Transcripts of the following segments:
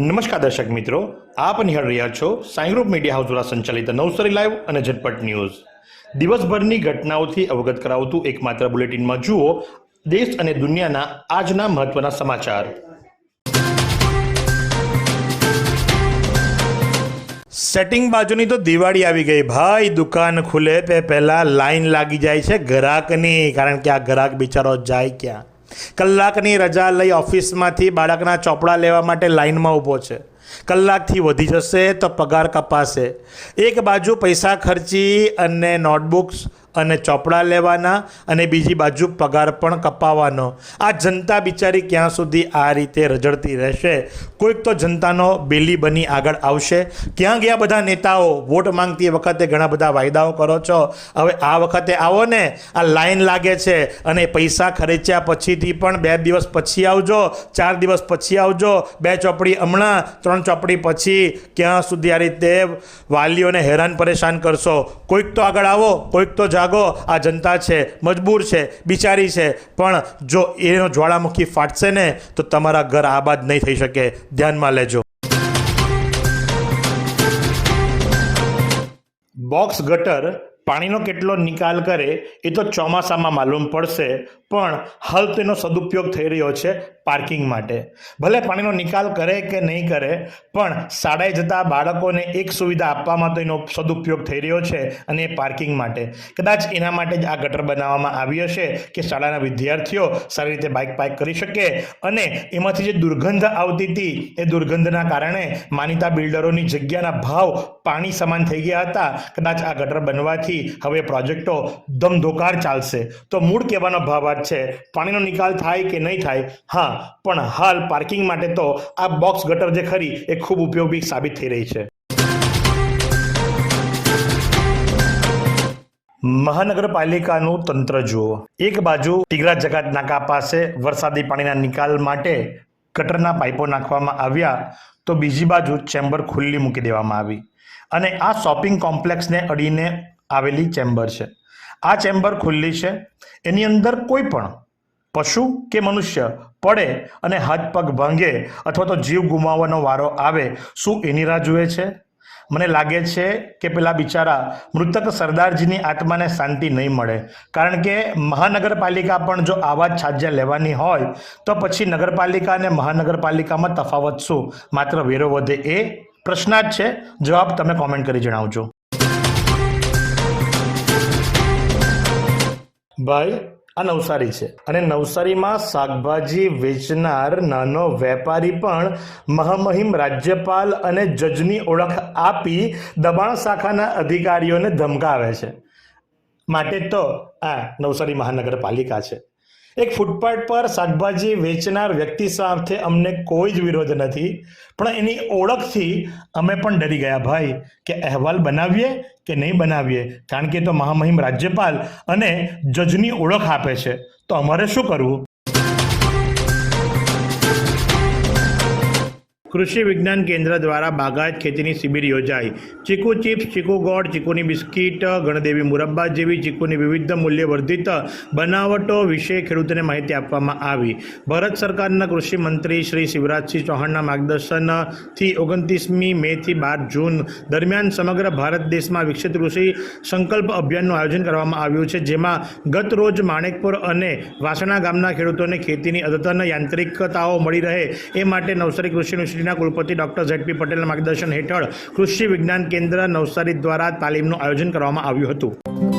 નમસ્કાર દર્શક મિત્રો, આપ નિહાળ રહ્યા છો સાઈ ગ્રુપ મીડિયા હાઉસ દ્વારા સંચાલિત નવસારી લાઈવ અને ઝટપટ ન્યૂઝ. દિવસભરની ઘટનાઓથી અવગત કરાવતું એકમાત્ર બુલેટિનમાં જુઓ દેશ અને દુનિયાના આજના મહત્વના સમાચાર. સેટિંગ બાજુની તો દિવાળી આવી ગઈ. ભાઈ, દુકાન ખુલે તે પહેલાં લાઈન લાગી જાય છે ગ્રાહકની કારણ કે આ ગ્રાહક બિચારો જાય ક્યાં? કલાકની રજા લઈ ઓફિસમાંથી બાળકના ચોપડા લેવા માટે લાઇનમાં ઊભો છે. કલાકથી વધી જશે તો પગાર કપાશે. એક બાજુ પૈસા ખર્ચી અને નોટબુક્સ અને ચોપડા લેવાના અને બીજી બાજુ પગાર પણ કપાવવાનો આ જનતા બિચારી ક્યાં સુધી આ રીતે રજડતી રહેશે? કોઈક તો જનતાનો બેલી બની આગળ આવશે. ક્યાં ગયા બધા નેતાઓ? વોટ માંગતી વખતે ઘણા બધા વાયદાઓ કરો છો. હવે આ વખતે આવો ને. આ લાઈન લાગે છે અને પૈસા ખર્ચ્યા પછીથી પણ બે દિવસ પછી આવજો, ચાર દિવસ પછી આવજો, બે ચોપડી હમણાં, ત્રણ ચોપડી પછી ક્યાં સુધી આ રીતે વાલીઓને હેરાન પરેશાન કરશો? કોઈક તો આગળ આવો, કોઈક તો જાગો, આ જનતા છે, મજબૂર છે, બિચારી છે. પણ જો એનો જ્વાળામુખી ફાટશે ને, તો તમારા ઘર આબાદ નહીં થઈ શકે. ધ્યાનમાં લેજો. બોક્સ ગટર પાણીનો કેટલો નિકાલ કરે એ તો ચોમાસામાં માલુમ પડશે. પણ હાલ તેનો સદુપયોગ થઈ રહ્યો છે. પાર્કિંગ માટે. ભલે પાણીનો નિકાલ કરે કે નહીં કરે, પણ શાળાએ જતા બાળકોને એક સુવિધા આપવામાં તો એનો સદુપયોગ થઈ રહ્યો છે અને એ પાર્કિંગ માટે. કદાચ એના માટે જ આ ગટર બનાવવામાં આવી હશે કે શાળાના વિદ્યાર્થીઓ સારી રીતે બાઇક પાઇક કરી શકે અને એમાંથી જે દુર્ગંધ આવતી હતી, એ દુર્ગંધના કારણે માનીતા બિલ્ડરોની જગ્યાના ભાવ પાણી સમાન થઈ ગયા હતા. કદાચ આ ગટર બનવાથી હવે પ્રોજેક્ટો ધમધોકાર ચાલશે. તો મૂળ કહેવાનો ભાવ આ છે, પાણીનો નિકાલ થાય કે નહીં થાય? હા પણ હાલ પાર્કિંગ માટે તો આ બોક્સ ગટર જે ખરી, એ ખૂબ ઉપયોગી સાબિત થઈ રહી છે. મહાનગરપાલિકાનું તંત્ર જુઓ. એક બાજુ ટીગરા જકાત નાકા પાસે વરસાદી પાણીના નિકાલ માટે ગટરના પાઇપો નાખવામાં આવ્યા, તો બીજી બાજુ ચેમ્બર ખુલ્લી મૂકી દેવામાં આવી. અને આ શોપિંગ કોમ્પ્લેક્સને અડીને આવેલી ચેમ્બર છે. આ ચેમ્બર ખુલ્લી છે. એની અંદર કોઈ પણ પશુ કે મનુષ્ય પડે અને હાથ પગ ભાંગે અથવા તો જીવ ગુમાવવાનો વારો આવે, શું એની રાહ જુએ છે? મને લાગે છે કે પેલા બિચારા મૃતક સરદારજીની આત્માને શાંતિ નહીં મળે. કારણ કે મહાનગરપાલિકા પણ જો આવા જ છાજ્યા લેવાની હોય, તો પછી નગરપાલિકા અને મહાનગરપાલિકામાં તફાવત શું? માત્ર વેરો વધે એ પ્રશ્નાર્થ છે. જવાબ તમે કોમેન્ટ કરી જણાવજો. ભાઈ આ નવસારી છે. અને નવસારીમાં શાકભાજી વેચનાર નાનો વેપારી પણ મહામહિમ રાજ્યપાલ અને જજની ઓળખ આપી દબાણ શાખાના અધિકારીઓને ધમકાવે છે. માટે તો આ નવસારી મહાનગરપાલિકા છે. એક ફૂટપાથ પર શાકભાજી વેચનાર વ્યક્તિ સાથે અમને કોઈ જ વિરોધ નથી. પણ એની ઓળખથી અમે પણ ડરી ગયા, ભાઈ, કે અહેવાલ બનાવીએ કે નહીં બનાવીએ? કારણ કે તો મહામહિમ રાજ્યપાલ અને જજની ઓળખ આપે છે. તો અમારે શું કરવું? કૃષિ વિજ્ઞાન કેન્દ્ર દ્વારા બાગાયત ખેતીની શિબિર યોજાઈ. ચીકુ ચિપ્સ, ચીકુ ગોળ, ચીકુની બિસ્કીટ, ગણદેવી મુરબ્બા જેવી ચીકુની વિવિધ મૂલ્યવર્ધિત બનાવટો વિશે ખેડૂતોને માહિતી આપવામાં આવી. ભારત સરકારના કૃષિ મંત્રી શ્રી શિવરાજસિંહ ચૌહાણના માર્ગદર્શનથી ઓગણત્રીસમી મેથી બાર જૂન દરમિયાન સમગ્ર ભારત દેશમાં વિકસિત કૃષિ સંકલ્પ અભિયાનનું આયોજન કરવામાં આવ્યું છે, જેમાં ગત રોજ માણેકપુર અને વાસણા ગામના ખેડૂતોને ખેતીની અદ્યતન યાંત્રિકતાઓ મળી રહે એ માટે નવસારી કૃષિ યુનિવર્સિટીના કુલપતિ ડૉક્ટર ઝેડપી પટેલના માર્ગદર્શન હેઠળ કૃષિ વિજ્ઞાન કેન્દ્ર નવસારી દ્વારા તાલીમનું આયોજન કરવામાં આવ્યું હતું.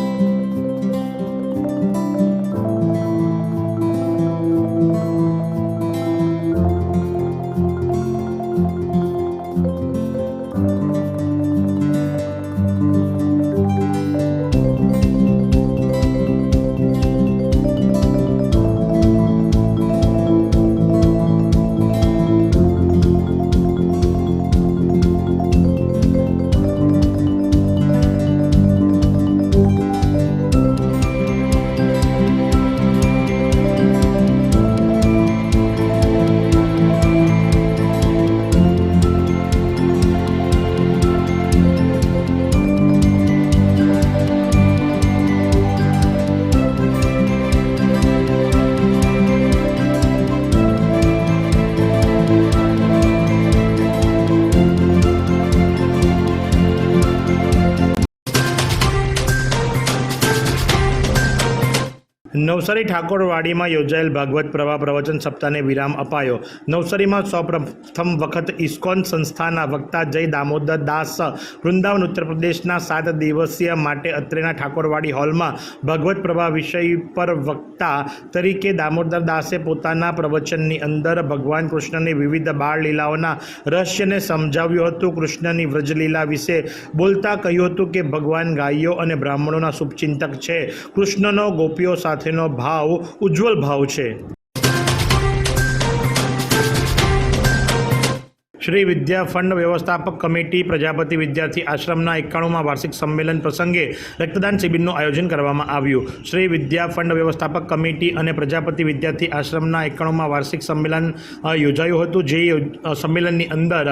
નવસારી ઠાકોરવાડીમાં યોજાયેલ ભાગવત પ્રવાહ પ્રવચન સપ્તાહને વિરામ અપાયો. નવસારીમાં સૌપ્રથમ વખત ઇસ્કોન સંસ્થાના વક્તા જય દામોદર દાસ વૃંદાવન ઉત્તર પ્રદેશના સાત દિવસીય માટે અત્રેના ઠાકોરવાડી હોલમાં ભાગવત પ્રવાહ વિષય પર વક્તા તરીકે દામોદર દાસે પોતાના પ્રવચનની અંદર ભગવાન કૃષ્ણની વિવિધ બાળ લીલાઓના રહસ્યને સમજાવ્યું હતું. કૃષ્ણની વ્રજલીલા વિશે બોલતા કહ્યું હતું કે ભગવાન ગાયો અને બ્રાહ્મણોના શુભચિંતક છે. કૃષ્ણનો ગોપીઓ સાથેનો ભાવ ઉજ્જવલ ભાવ છે. શ્રી વિદ્યા ફંડ વ્યવસ્થાપક કમિટી પ્રજાપતિ વિદ્યાર્થી આશ્રમના એકાણુંમાં વાર્ષિક સંમેલન પ્રસંગે રક્તદાન શિબિરનું આયોજન કરવામાં આવ્યું. શ્રી વિદ્યા ફંડ વ્યવસ્થાપક કમિટી અને પ્રજાપતિ વિદ્યાર્થી આશ્રમના એકાણુંમાં વાર્ષિક સંમેલન યોજાયું હતું. જે સંમેલનની અંદર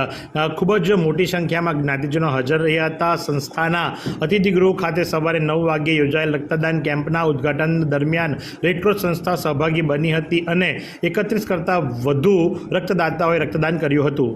ખૂબ જ મોટી સંખ્યામાં જ્ઞાતિજનો હાજર રહ્યા હતા. સંસ્થાના અતિથિગૃહ ખાતે સવારે નવ વાગ્યે યોજાયેલ રક્તદાન કેમ્પના ઉદ્ઘાટન દરમિયાન રેડક્રોસ સંસ્થા સહભાગી બની હતી અને એકત્રીસ કરતાં વધુ રક્તદાતાઓએ રક્તદાન કર્યું હતું.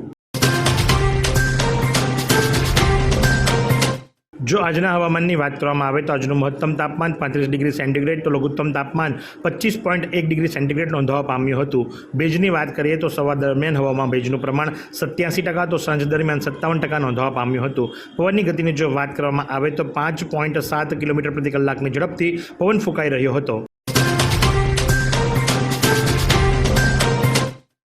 જો આજના હવામાનની વાત કરવામાં આવે તો આજનું મહત્તમ તાપમાન પાંત્રીસ ડિગ્રી સેન્ટીગ્રેડ, તો લઘુત્તમ તાપમાન પચીસ પોઈન્ટ એક ડિગ્રી સેન્ટીગ્રેડ નોંધવા પામ્યું હતું. ભેજની વાત કરીએ તો સવાર દરમિયાન હવામાં ભેજનું પ્રમાણ સત્યાસી ટકા, તો સાંજ દરમિયાન સત્તાવન ટકા નોંધવા પામ્યું હતું. પવનની ગતિની જો વાત કરવામાં આવે તો પાંચ પોઈન્ટ સાત કિલોમીટર પ્રતિ કલાકની ઝડપથી પવન ફૂંકાઈ રહ્યો હતો.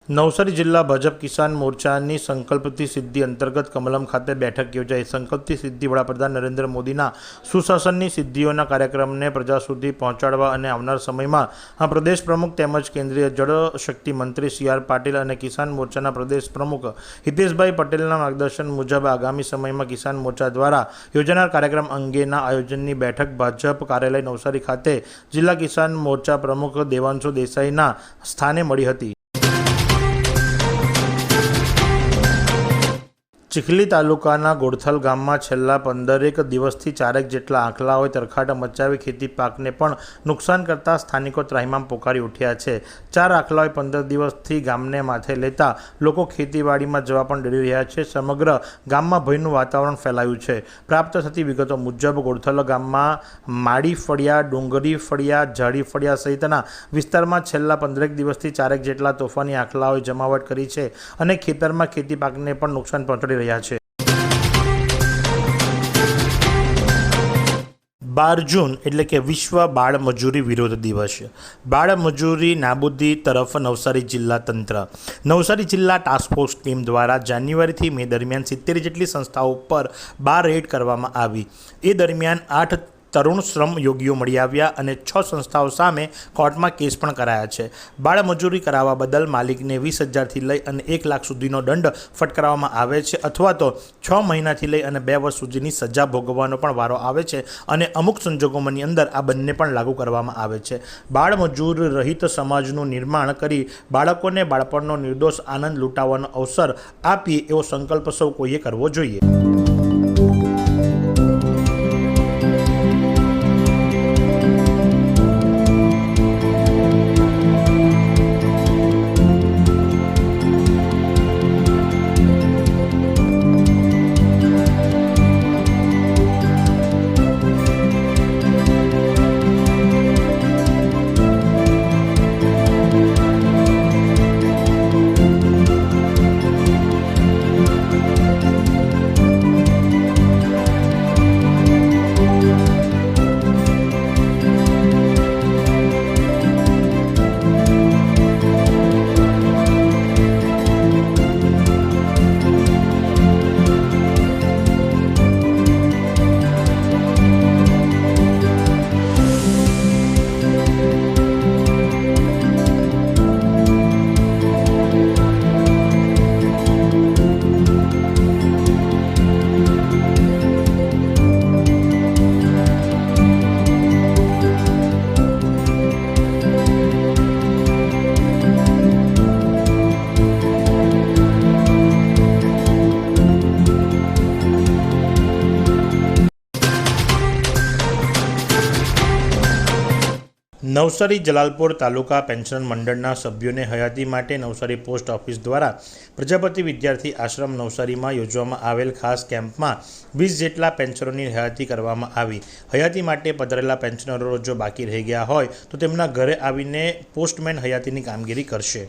નવસારી જિલ્લા ભાજપ કિસાન મોરચાની સંકલ્પથી સિદ્ધિ અંતર્ગત કમલમ ખાતે બેઠક યોજાઈ. સંકલ્પથી સિદ્ધિ વડાપ્રધાન નરેન્દ્ર મોદીના સુશાસનની સિદ્ધિઓના કાર્યક્રમને પ્રજા સુધી પહોંચાડવા અને આવનાર સમયમાં આ પ્રદેશ પ્રમુખ તેમજ કેન્દ્રીય જળશક્તિ મંત્રી સી આર પાટીલ અને કિસાન મોરચાના પ્રદેશ પ્રમુખ હિતેશભાઈ પટેલના માર્ગદર્શન મુજબ આગામી સમયમાં કિસાન મોરચા દ્વારા યોજાનાર કાર્યક્રમ અંગેના આયોજનની બેઠક ભાજપ કાર્યાલય નવસારી ખાતે જિલ્લા કિસાન મોરચા પ્રમુખ દેવાંશુ દેસાઈના સ્થાને મળી હતી. ચીખલી તાલુકાના ગોળથલ ગામમાં છેલ્લા પંદરેક દિવસથી ચારેક જેટલા આંકલાઓએ તરખાટ મચાવી ખેતી પાકને પણ નુકસાન કરતા સ્થાનિકો ત્રાહિમામ પોકારી ઉઠ્યા છે. ચાર આંખલાઓએ પંદર દિવસથી ગામને માથે લેતા લોકો ખેતીવાડીમાં જવા પણ ડરી રહ્યા છે. સમગ્ર ગામમાં ભયનું વાતાવરણ ફેલાયું છે. પ્રાપ્ત થતી વિગતો મુજબ, ગોડથલ ગામમાં માડી ફળિયા, ડુંગરી ફળિયા, ઝાડી ફળિયા સહિતના વિસ્તારમાં છેલ્લા પંદરેક દિવસથી ચારેક જેટલા તોફાની આંખલાઓએ જમાવટ કરી છે અને ખેતરમાં ખેતી પાકને પણ નુકસાન પહોંચાડી રહ્યા છે. બાર જૂન એટલે કે વિશ્વ બાળ મજૂરી વિરોધ દિવસ. બાળ મજૂરી નાબૂદી તરફ નવસારી જિલ્લા તંત્ર. નવસારી જિલ્લા ટાસ્કફોર્સ ટીમ દ્વારા જાન્યુઆરીથી મે દરમિયાન સિત્તેર જેટલી સંસ્થાઓ પર બાર રેડ કરવામાં આવી. એ દરમિયાન આઠ તરુણ શ્રમ યોગીઓ મળી આવ્યા અને છ સંસ્થાઓ સામે કોર્ટમાં કેસ પણ કરાયા છે. બાળમજૂરી કરાવવા બદલ માલિકને વીસ હજારથી લઈ અને એક લાખ સુધીનો દંડ ફટકારવામાં આવે છે અથવા તો છ મહિનાથી લઈ અને બે વર્ષ સુધીની સજા ભોગવવાનો પણ વારો આવે છે અને અમુક સંજોગોમાંની અંદર આ બંને પણ લાગુ કરવામાં આવે છે. બાળમજૂર રહિત સમાજનું નિર્માણ કરી બાળકોને બાળપણનો નિર્દોષ આનંદ લૂંટાવવાનો અવસર આપીએ એવો સંકલ્પ સૌ કોઈએ કરવો જોઈએ. નવસારી જલાલપોર તાલુકા પેન્શન મંડળના સભ્યોને હયાતી માટે નવસારી પોસ્ટ ઓફિસ દ્વારા પ્રજાપતિ વિદ્યાર્થી આશ્રમ નવસારીમાં યોજવામાં આવેલ ખાસ કેમ્પમાં વીસ જેટલા પેન્શનરોની હયાતી કરવામાં આવી. હયાતી માટે પધારેલા પેન્શનરો જો બાકી રહી ગયા હોય તો તેમના ઘરે આવીને પોસ્ટમેન હયાતીની કામગીરી કરશે.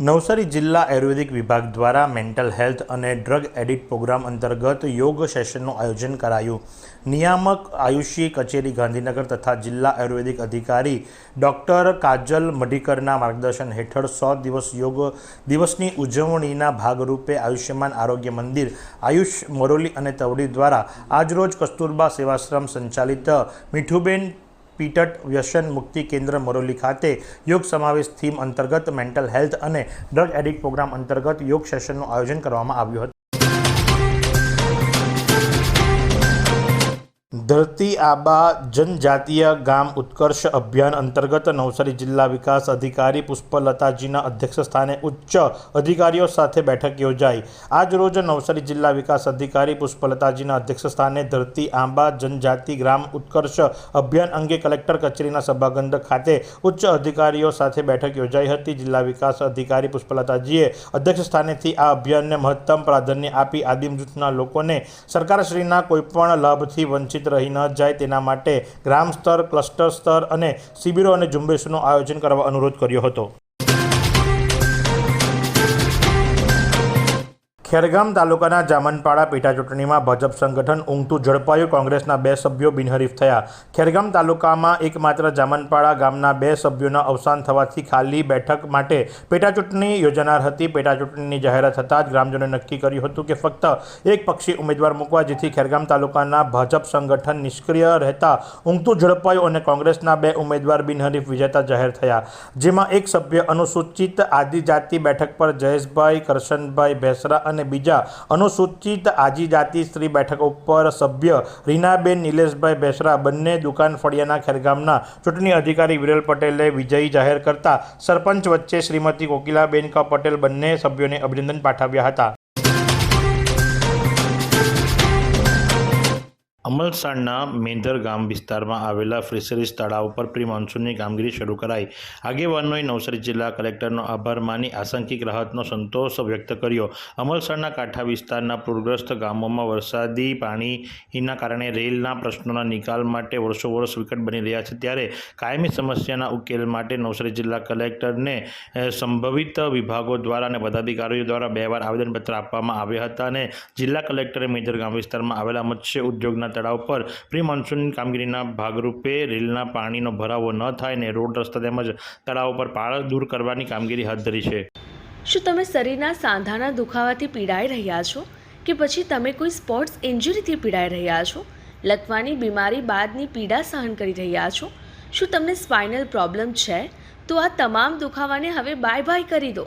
નવસારી જિલ્લા આયુર્વેદિક વિભાગ દ્વારા મેન્ટલ હેલ્થ અને ડ્રગ એડિટ પ્રોગ્રામ અંતર્ગત યોગ સેશનનું આયોજન કરાયું. નિયામક આયુષી કચેરી ગાંધીનગર તથા જિલ્લા આયુર્વેદિક અધિકારી ડૉક્ટર કાજલ મઢીકરના માર્ગદર્શન હેઠળ સો દિવસ યોગ દિવસની ઉજવણીના ભાગરૂપે આયુષ્યમાન આરોગ્ય મંદિર, આયુષ મરોલી અને તવડી દ્વારા આજરોજ કસ્તુરબા સેવાશ્રમ સંચાલિત મીઠુબેન પીટટ વ્યસન મુક્તિ કેન્દ્ર મરોલી ખાતે યોગ સમાવેશ થીમ અંતર્ગત મેન્ટલ હેલ્થ અને ડ્રગ એડિક્ટ પ્રોગ્રામ અંતર્ગત યોગ સેશનનું આયોજન કરવામાં આવ્યું હતું. ધરતી આબા જનજાતીય ગામ ઉત્કર્ષ અભિયાન અંતર્ગત નવસારી જિલ્લા વિકાસ અધિકારી પુષ્પલતાજીના અધ્યક્ષ સ્થાને ઉચ્ચ અધિકારીઓ સાથે બેઠક યોજાઈ. આજ રોજ નવસારી જિલ્લા વિકાસ અધિકારી પુષ્પલતાજીના અધ્યક્ષ સ્થાને ધરતી આંબા જનજાતિ ગ્રામ ઉત્કર્ષ અભિયાન અંગે કલેક્ટર કચેરીના સભાગંધ ખાતે ઉચ્ચ અધિકારીઓ સાથે બેઠક યોજાઈ હતી. જિલ્લા વિકાસ અધિકારી પુષ્પલતાજીએ અધ્યક્ષ સ્થાનેથી આ અભિયાનને મહત્તમ પ્રાધાન્ય આપી આદિમ જૂથના લોકોને સરકારશ્રીના કોઈપણ લાભથી વંચિત રહી ન જાય તેના માટે ગ્રામ સ્તર, ક્લસ્ટર સ્તર અને શિબિરો અને ઝુંબેશનું આયોજન કરવા અનુરોધ કર્યો હતો. ખેરગામ તાલુકાના જામનપાડા પેટા ચૂંટણીમાં ભાજપ સંગઠન ઊંઘતું ઝડપાયું. કોંગ્રેસના બે સભ્યો બિનહરીફ થયા. ખેરગામ તાલુકામાં એકમાત્ર જામનપાડા ગામના બે સભ્યોના અવસાન થવાથી ખાલી બેઠક માટે પેટા ચૂંટણી યોજાનાર હતી. પેટા ચૂંટણીની જાહેરાત થતાં જ ગ્રામજનોએ નક્કી કર્યું હતું કે ફક્ત એક પક્ષી ઉમેદવાર મૂકવા જેથી ખેરગામ તાલુકાના ભાજપ સંગઠન નિષ્ક્રિય રહેતા, ઊંઘતું ઝડપાયું અને કોંગ્રેસના બે ઉમેદવાર બિનહરીફ વિજેતા જાહેર થયા. જેમાં એક સભ્ય અનુસૂચિત આદિજાતિ બેઠક પર જયેશભાઈ, કરશનભાઈ ભેસરા અને બીજા અનુસૂચિત આદિજાતિ સ્ત્રી બેઠક ઉપર સભ્ય રીનાબેન નિલેશભાઈ બેસરા બંને દુકાન ફળિયાના ખેરગામના ચૂંટણી અધિકારી વિરલ પટેલે વિજયી જાહેર કરતા સરપંચ વચ્ચે શ્રીમતી કોકિલાબેન ક પટેલ બંને સભ્યોને અભિનંદન પાઠવ્યા હતા. અમલસાડના મેંધર ગામ વિસ્તારમાં આવેલા ફિશરીઝ તળાવ પર પ્રી મોન્સૂનની કામગીરી શરૂ કરાઈ. આગેવાનોએ નવસારી જિલ્લા કલેક્ટરનો આભાર માની આશંકિક રાહતનો સંતોષ વ્યક્ત કર્યો. અમલસાડના કાંઠા વિસ્તારના પૂરગ્રસ્ત ગામોમાં વરસાદી પાણીના કારણે રેલના પ્રશ્નોના નિકાલ માટે વર્ષો વર્ષ વિકટ બની રહ્યા છે. ત્યારે કાયમી સમસ્યાના ઉકેલ માટે નવસારી જિલ્લા કલેક્ટરને સંભવિત વિભાગો દ્વારા અને પદાધિકારીઓ દ્વારા બે વાર આવેદનપત્ર આપવામાં આવ્યા હતા અને જિલ્લા કલેક્ટરે મેજર ગામ વિસ્તારમાં આવેલા મત્સ્ય ઉદ્યોગના તળાવ પર પ્રી મોન્સૂન કામગીરીના ભાગરૂપે રેલના પાણીનો ભરાવો ન થાય ને રોડ રસ્તા તેમજ તળાવ પર પાળ દૂર કરવાની કામગીરી હાથ ધરી છે. શું તમે શરીરના સાંધાના દુખાવાથી પીડાઈ રહ્યા છો? કે પછી તમે કોઈ સ્પોર્ટ્સ ઇન્જરીથી પીડાઈ રહ્યા છો? લકવાની બીમારી બાદની પીડા સહન કરી રહ્યા છો? શું તમને સ્પાઇનલ પ્રોબ્લેમ છે? તો આ તમામ દુખાવાને હવે બાય બાય કરી દો.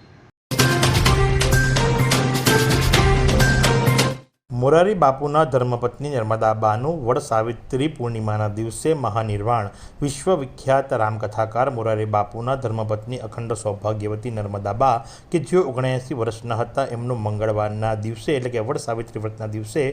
મોરારી બાપુના ધર્મપત્ની નર્મદાબાનું વડ સાવિત્રી પૂર્ણિમાના દિવસે મહાનિર્વાણ. વિશ્વવિખ્યાત રામકથાકાર મોરારી બાપુના ધર્મપત્ની અખંડ સૌભાગ્યવતી નર્મદાબા કે જેઓ ઓગણએંસી વર્ષના હતા, એમનું મંગળવારના દિવસે એટલે કે વડ સાવિત્રી વ્રતના દિવસે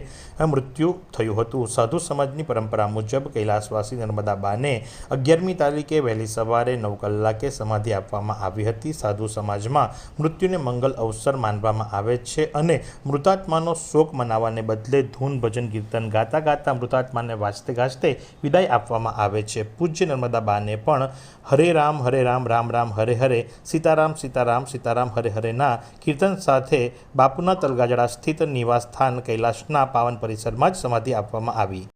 મૃત્યુ થયું હતું. સાધુ સમાજની પરંપરા મુજબ કૈલાસવાસી નર્મદાબાને અગિયારમી તારીખે વહેલી સવારે નવ કલાકે સમાધિ આપવામાં આવી હતી. સાધુ સમાજમાં મૃત્યુને મંગલ અવસર માનવામાં આવે છે અને મૃતાત્માનો શોક મનાવવાને બદલે ધૂન, ભજન, કીર્તન ગાતા ગાતા મૃતાત્માને વાંચતે ગાજતે વિદાય આપવામાં આવે છે. પૂજ્ય નર્મદાબાને પણ હરે રામ હરે રામ રામ રામ, હરે હરે, સીતારામ સીતારામ સીતારામ, હરે હરેના કીર્તન સાથે બાપુના તલગાજડા સ્થિત નિવાસસ્થાન કૈલાસના પાવન પરિસરમાં જ સમાધિ આપવામાં આવી.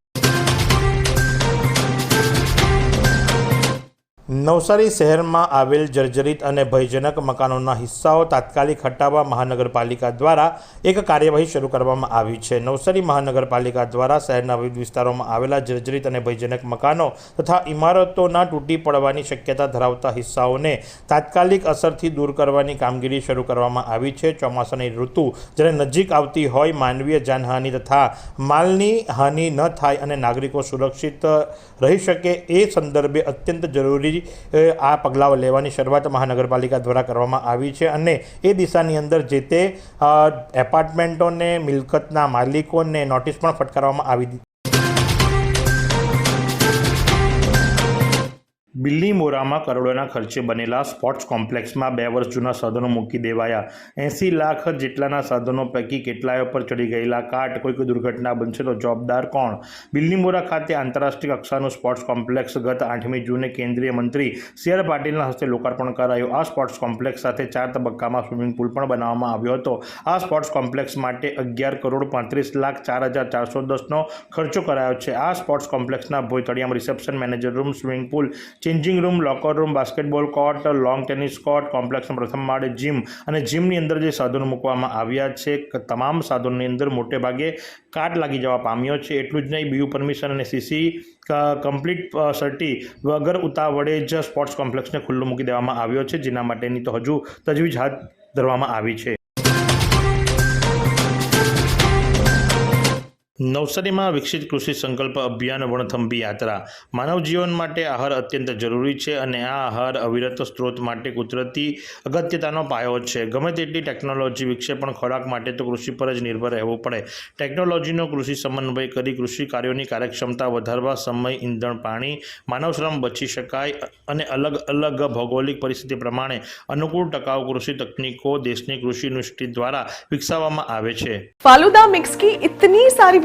નવસારી શહેરમાં આવેલ જર્જરિત અને ભયજનક મકાનોના હિસ્સાઓ તાત્કાલિક હટાવવા મહાનગરપાલિકા દ્વારા એક કાર્યવાહી શરૂ કરવામાં આવી છે. નવસારી મહાનગરપાલિકા દ્વારા શહેરના વિવિધ વિસ્તારોમાં આવેલા જર્જરિત અને ભયજનક મકાનો તથા ઇમારતોના તૂટી પડવાની શક્યતા ધરાવતા હિસ્સાઓને તાત્કાલિક અસરથી દૂર કરવાની કામગીરી શરૂ કરવામાં આવી છે. ચોમાસાની ઋતુ જ્યારે નજીક આવતી હોય, માનવીય જાનહાનિ તથા માલની હાનિ ન થાય અને નાગરિકો સુરક્ષિત રહી શકે એ સંદર્ભે અત્યંત જરૂરી આ પગલાઓ લેવાની શરૂઆત મહાનગરપાલિકા દ્વારા કરવામાં આવી છે અને એ દિશાની અંદર જે તે એપાર્ટમેન્ટોને, મિલકતના માલિકોને નોટિસ પણ ફટકારવામાં આવી બિલ્લીમોરામાં કરોડોના ખર્ચે બનેલા સ્પોર્ટ્સ કોમ્પ્લેક્સમાં બે વર્ષ જૂના સાધનો મૂકી દેવાયા. એંસી લાખ જેટલાના સાધનો પૈકી કેટલાય પર ચડી ગયેલા કાટ, કોઈ કોઈ દુર્ઘટના બનશે તો જવાબદાર કોણ બિલ્લીમોરા ખાતે આંતરરાષ્ટ્રીય કક્ષાનું સ્પોર્ટ્સ કોમ્પ્લેક્સ ગત આઠમી જૂને કેન્દ્રીય મંત્રી સી આર પાટીલના હસ્તે લોકાર્પણ કરાયું. આ સ્પોર્ટ્સ કોમ્પ્લેક્સ સાથે ચાર તબક્કામાં સ્વિમિંગ પુલ પણ બનાવવામાં આવ્યો હતો. આ સ્પોર્ટ્સ કોમ્પ્લેક્સ માટે અગિયાર કરોડ પાંત્રીસ લાખ ચાર હજાર ચારસો દસનો ખર્ચો કરાયો છે. આ સ્પોર્ટ્સ કોમ્પ્લેક્સના ભોયતળિયામાં reception manager room, swimming pool changing room locker room basketball court lawn tennis court કોમ્પ્લેક્સના પ્રથમ માળે જીમ અને જીમની અંદર જે સાધનો મૂકવામાં આવ્યા છે તમામ સાધનોની અંદર મોટે ભાગે કાટ લાગી જવા પામ્યો છે. એટલું જ નહીં બીયુ પરમિશન અને સીસી કમ્પ્લીટ સર્ટી વગર ઉતાવળે જ સ્પોર્ટ્સ કોમ્પ્લેક્સને ખુલ્લું મૂકી દેવામાં આવ્યો છે. જેના માટેની તો હજુ તજવીજ હાથ ધરવામાં આવી છે. નવસારીમાં વિકસિત કૃષિ સંકલ્પ અભિયાન વણથંભી યાત્રા. માનવ જીવન માટે આહાર અત્યંત જરૂરી છે અને આ આહાર અવિરત સ્ત્રોત માટે કુદરતી અગત્યતાનો પાયો છે. ગમે તેટલી ટેકનોલોજી વિકસે પણ ખોરાક માટે તો કૃષિ પર જ નિર્ભર રહેવું પડે. ટેકનોલોજીનો કૃષિ સમન્વય કરી કૃષિ કાર્યોની કાર્યક્ષમતા વધારવા સમય, ઈંધણ, પાણી માનવશ્રમ બચી શકાય અને અલગ અલગ ભૌગોલિક પરિસ્થિતિ પ્રમાણે અનુકૂળ ટકાઉ કૃષિ તકનીકો દેશની કૃષિ યુનિવર્સિટી દ્વારા વિકસાવવામાં આવે છે. ફાલુદા મિક્સ કી, ઇતની સારી